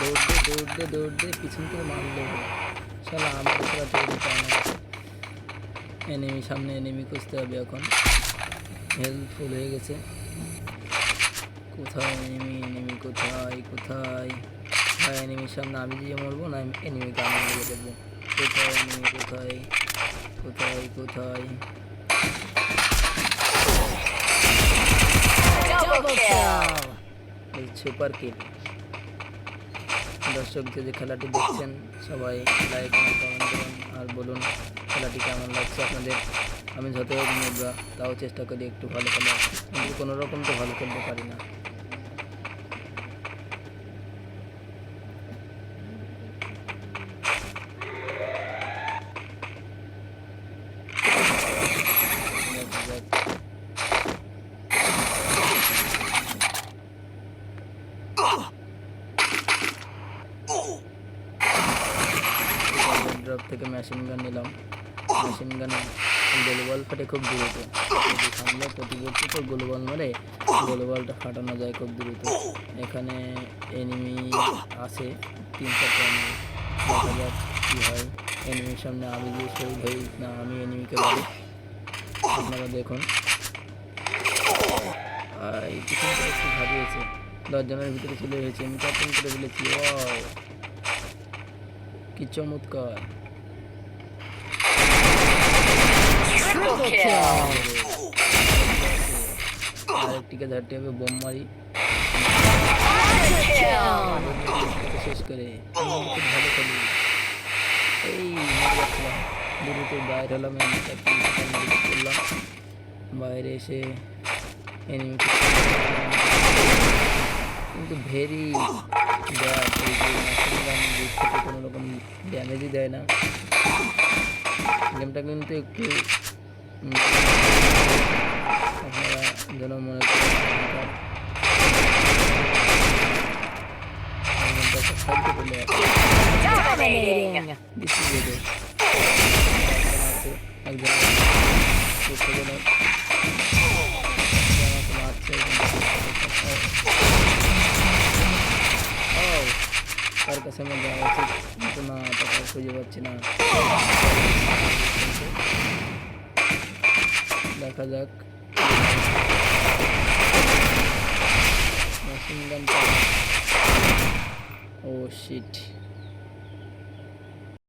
দে দৌড় দে পিছন থেকে মারলো। শালা আমার ছাড়া তৈরি পায় না এনিমি সামনে এনিমি খুঁজতে হবে এখন। হেল্পফুল হয়ে গেছে। কোথায় এনিমি এনিমি কোথায়? কোথায়? ভাই এনিমির সামনে আমি যে মরবো না এনিমিকে আমি মেরে দেবো? কোথায় এনিমি কোথায়? কোথায়? কোথায়? Super kill. দর্শক যদি খেলাটি দেখছেন, সবাই লাইক কমেন্ট করুন আর বলুন খেলাটি কেমন লাগছে আপনাদের। আমি যত মুদ্রা তাও চেষ্টা করি একটু ভালো খেলা কিন্তু কোনো রকম তো ভালো খেলতে পারি না। দেখা যাক। থেকে মেশিন গান নিলাম। মেশিন গানে গোলবল ফাটে খুব দ্রুত। সামনে প্রতিবর্তী তো গোলবল মারে, গোলবলটা ফাটানো যায় খুব দ্রুত। এখানে এনিমি আছে, তিন চারটা। দেখা যাক কী হয়। এনিমির সামনে আমি যে শহীদ হই, না আমি এনিমিকে বলি আপনারা দেখুন। একটু ভাবিয়েছে দশজনের ভিতরে চলে এসেছে। আমি চারজন করে ফেলেছি কি চমৎকার। আরেকটিকে ধারতে হবে, বোম মারি. শেষ করে ভালো খেলি এই দ্রুত বাইরে হলাম করলাম। বাইরে এসে কিন্তু ভেরি কোনো রকম ড্যামেজই দেয় না। গেমটা কিন্তু একটু আপনারা যেন মনে করেন এখনকার এই গেমটা একটা ফাইলতে পেলে Dominating. দিচ্ছি যেতে একজন আছে একজন দুঃখজনক যে আমাকে মারছে ও তার কাছে আমার যাওয়া উচিত কিন্তু না তাকে খুঁজে পাচ্ছি না দেখা যাক শিট